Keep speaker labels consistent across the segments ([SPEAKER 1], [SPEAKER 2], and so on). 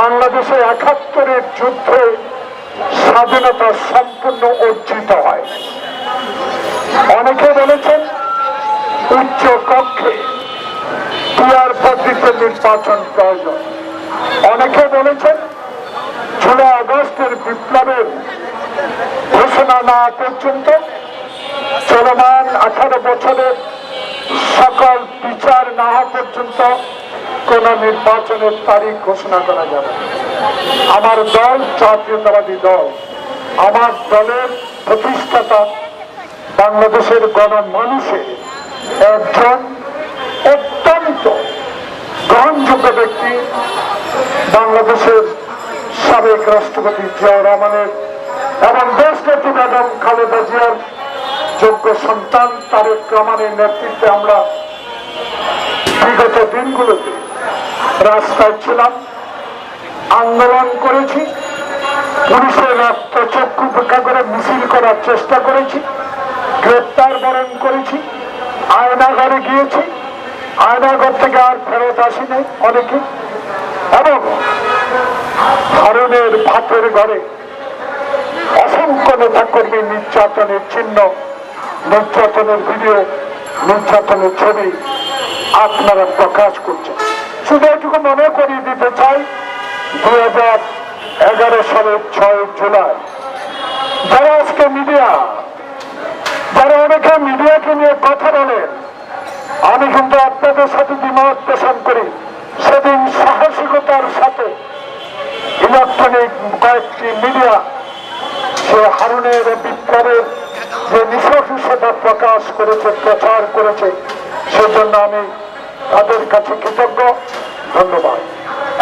[SPEAKER 1] বাংলাদেশে একাত্তরের যুদ্ধে স্বাধীনতা সম্পূর্ণ অর্জিত হয়। অনেকে বলেছেন, উচ্চ কক্ষে পদ্ধতিতে নির্বাচন প্রয়োজন। অনেকে বলেছেন জুলাই আগস্টের বিপ্লবের ঘোষণা না পর্যন্ত চলমান আঠারো বছরের সকল বিচার না পর্যন্ত কোন নির্বাচনের তারিখ ঘোষণা করা যাবে। আমার দল জাতীয়তাবাদী দল, আমার দলের প্রতিষ্ঠাতা বাংলাদেশের গণমানুষের একজন অত্যন্ত গ্রহণযোগ্য ব্যক্তি, বাংলাদেশের সাবেক রাষ্ট্রপতি জিয়াউর রহমানের এবং দেশ নেত্রী বেগম খালেদা জিয়ার যোগ্য সন্তান তারেক রহমানের নেতৃত্বে আমরা বিগত দিনগুলোতে রাস্তায় ছিলাম, আন্দোলন করেছি, পুলিশের রক্ত চক্ষু উপেক্ষা করে মিছিল করার চেষ্টা করেছি, গ্রেপ্তার বরণ করেছি, আয়নাঘরে গিয়েছি, আয়নাঘর থেকে আর ফেরত আসিনি অনেকে। এবং ধরনের ভাতের ঘরে অসংখ্য নেতা কর্মী নির্যাতনের চিহ্ন, নির্যাতনের ভিডিও, নির্যাতনের ছবি আপনারা প্রকাশ করছেন। শুধু মনে করিয়ে দিতে চাই দুই হাজার এগারো সালের ছয় জুলাই। যারা আজকে মিডিয়া, যারা অনেকে মিডিয়াকে নিয়ে কথা বলেন, আমি কিন্তু আপনাদের সাথে দ্বিমত পোষণ করি। সেদিন সাহসিকতার সাথে ইলেকট্রনিক কয়েকটি মিডিয়া, সে হারুনের বিপ্লবের যে নৃশংসতা প্রকাশ করেছে, প্রচার করেছে, সেজন্য আমি তাদের কাছে কৃতজ্ঞ। ধন্যবাদ।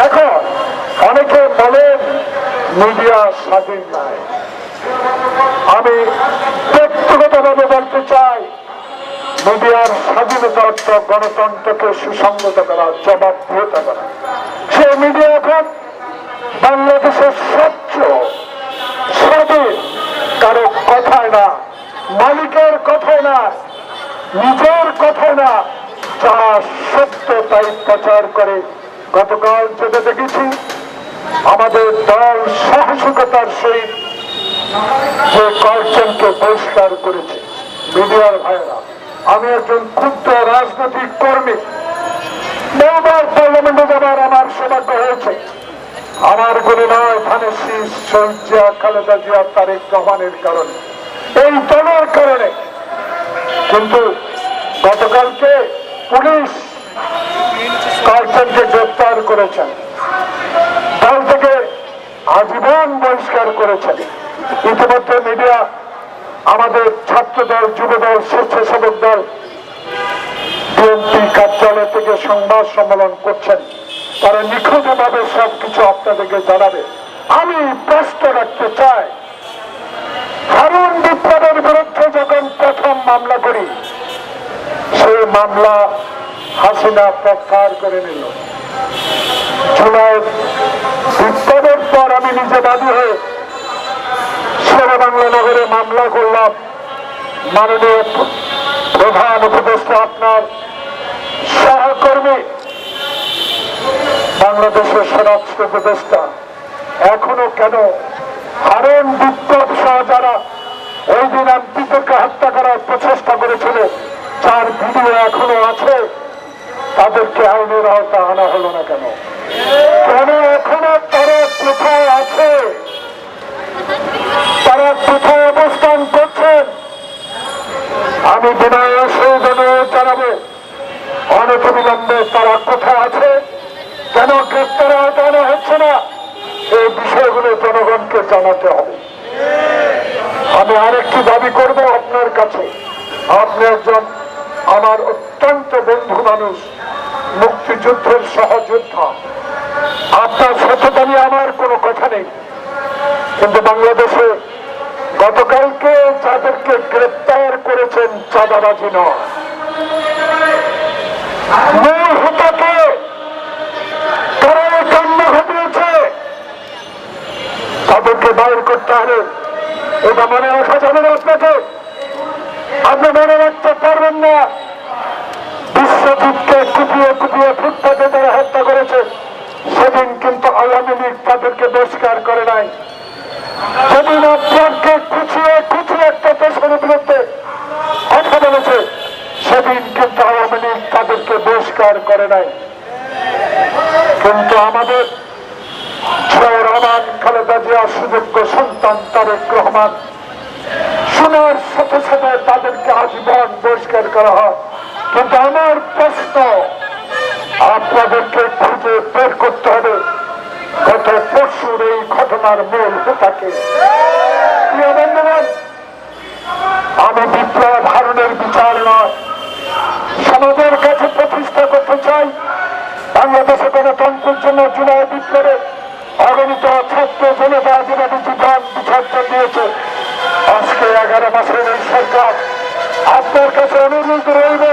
[SPEAKER 1] এখন অনেকে বলেন, মিডিয়া স্বাধীন নাই। আমি ব্যক্তিগতভাবে বলতে চাই, মিডিয়ার স্বাধীনতা অর্থ গণতন্ত্রকে সুসংগত করা জবাবদিহিতা করা। সে মিডিয়া এখন বাংলাদেশের স্বচ্ছ স্বাধীন, কারও কথায় না, মালিকের কথায় না, নিজের কথায় না যা সত্য তাই প্রচার করে গতকাল যেটা দেখেছি। আমাদের দল সাহসিকতার সহিত যে কয়েকজনকে বহিষ্কার করেছে, মিডিয়ার ভাইরা আমি একজন ক্ষুদ্র রাজনৈতিক কর্মী। বহুবার পার্লামেন্টে যাবার আমার সৌভাগ্য হয়েছে। আমার গুলি নয় ধানেশ্রী শহীদ জিয়া খালেদা জিয়া, তারেক রহমানের কারণে। এই দলের কারণে। কিন্তু গতকালকে পুলিশ কয়েকজনকে গ্রেপ্তার করেছেন। দল থেকে আজীবন বহিষ্কার করেছেন। ইতিমধ্যে মিডিয়া আমাদের ছাত্র দল যুব দল স্বেচ্ছাসেবক দল, বিএনপি কার্যালয় থেকে সংবাদ সম্মেলন করছেন। তারা নিখুঁতভাবে সবকিছু আপনাদেরকে জানাবে। আমি প্রশ্ন রাখতে চাই, হারুন বিপ্লবের বিরুদ্ধে যখন প্রথম মামলা করি, সেই মামলা হাসিনা প্রত্যাহার করে নিল। জুলাই পর আমি নিজে বাদী হয়ে শেরে বাংলা নগরে মামলা করলাম। মাননীয় প্রধান উপদেষ্টা আপনার সহকর্মী, বাংলাদেশের স্বরাষ্ট্র উপদেষ্টা, এখনও কেন হারেন বিপ্লব সহ যারা ওই দিন এমপিদেরকে হত্যা করার প্রচেষ্টা করেছিল, যার ভিডিও এখনও আছে? তাদেরকে আইনের আওতা আনা হলো না কেন? কেন এখনও তারা কোথায় আছে? তারা কোথায় অবস্থান করছেন? আমি বিনয় সৌজনে জানাব অনতিবিলম্বে তারা কোথায় আছে? কেন গ্রেপ্তার আওতানো হচ্ছে না? এই বিষয়গুলো জনগণকে জানাতে হবে। আমি আরেকটি দাবি করব আপনার কাছে। আপনি একজন আমার অত্যন্ত বন্ধু মানুষ। মুক্তিযুদ্ধের সহযোদ্ধা। আপনার তো আমার কোনো কথা নেই। কিন্তু বাংলাদেশে গতকালকে যাদেরকে গ্রেপ্তার করেছেন চাঁদাবাজি নয়। তারা কান্না ঘটিয়েছে, তাদেরকে বাইর করতে হবে। এটা মনে রাখা যাবে না আপনাকে। আপনি মনে রাখতে পারবেন না বিশ্বজিৎকে কুপিয়ে কুপিয়ে ফুটপাতে তারা হত্যা করেছে সেদিন কিন্তু কিন্তু আওয়ামী লীগ তাদেরকে বহিষ্কার করে নাই। সন্তান তারেক রহমান শোনার সাথে সাথে তাদেরকে আজীবন বহিষ্কার করা হয়। কিন্তু আমার প্রশ্ন, আপনাদেরকে খুঁজে বের করতে হবে গত পরশুর ঘটনার মূল হোতাকে আমি বিপ্লব হারণের বিচার নয়। সমাজের কাছে প্রতিষ্ঠা করতে চাই। বাংলাদেশে গণতন্ত্রের জন্য জুলাই বিপ্লবে অগণিত ছাত্র জনতা আদিবাদী জীবন বিসর্জন দিয়েছে। আজকে এগারো মাসের এই সরকার আপনার কাছে অনুরোধ রইব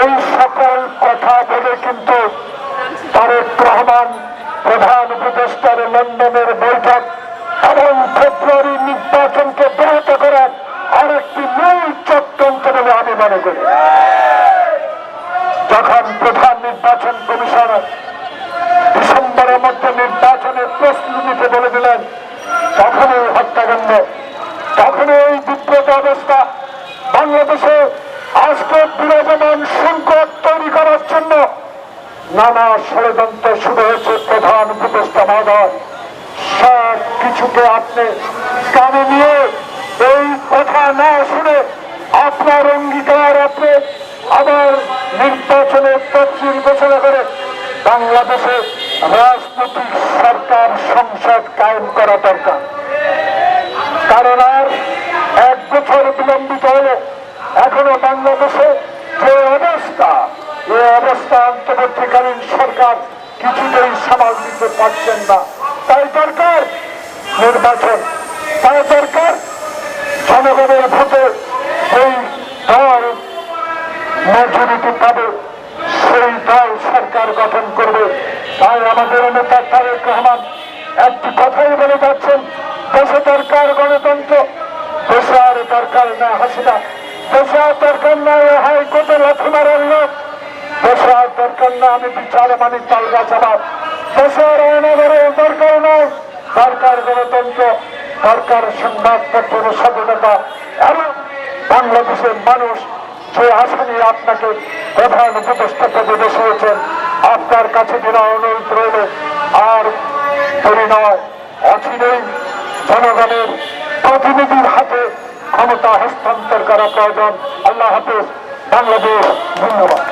[SPEAKER 1] এই সকল কথা বলে কিন্তু তারেক রহমান প্রধান উপদেষ্টার লন্ডনের বৈঠক এবং ফেব্রুয়ারি নির্বাচনকে ব্যাহত করার আরেকটি মূল চক্রান্ত বলে আমি মনে করি। যখন প্রধান নির্বাচন কমিশনার ডিসেম্বরের মধ্যে নির্বাচনের প্রস্তুতি নিতে বলে দিলেন তখন এই হত্যাকাণ্ড তখন এই বিব্রত অবস্থা বাংলাদেশে আজকে বিরাজমান সংকট তৈরি করার জন্য নানা ষড়যন্ত্র শুরু হয়েছে প্রধান উপদেষ্টা মহোদয়। সব কিছুকে আপনি কানে নিয়ে এই কথা না শুনে আপনার অঙ্গীকার আপনি আবার নির্বাচনের তফসিল ঘোষণা করে বাংলাদেশে রাজনৈতিক সরকার সংসদ কায়েম করা দরকার। কারণ আর এক বছর বিলম্বিত হলে এখনও বাংলাদেশে যে এই অবস্থা অন্তর্বর্তীকালীন সরকার কিছুতেই সামাল দিতে পারছেন না। তাই দরকার নির্বাচন। তাই দরকার জনগণের ভোটে এই দল মেজরিটি পাবে সেই দল সরকার গঠন করবে। তাই আমাদের নেতা তারেক রহমান একটি কথাই বলে যাচ্ছেন, দেশে দরকার গণতন্ত্র, দেশে আর দরকার না হাসিনা। দেশে আর দরকার না হাইকোর্টে লাথি মারার লোক দেশে দরকার না, আমি বিচার মানি তাল গাছ আমার আয়নাগরের দরকার নয় দরকার গণতন্ত্র দরকার সংবাদপত্রের স্বাধীনতা। এবং বাংলাদেশের মানুষ যে আসামি আপনাকে প্রধান উপদেষ্টা পদে বসিয়েছেন আপনার কাছে বিনা অনুরোধ রইল, আর দেরি নয়, অচিরেই জনগণের প্রতিনিধির হাতে ক্ষমতা হস্তান্তর করা প্রয়োজন। আল্লাহ হাফেজ, বাংলাদেশ ধন্যবাদ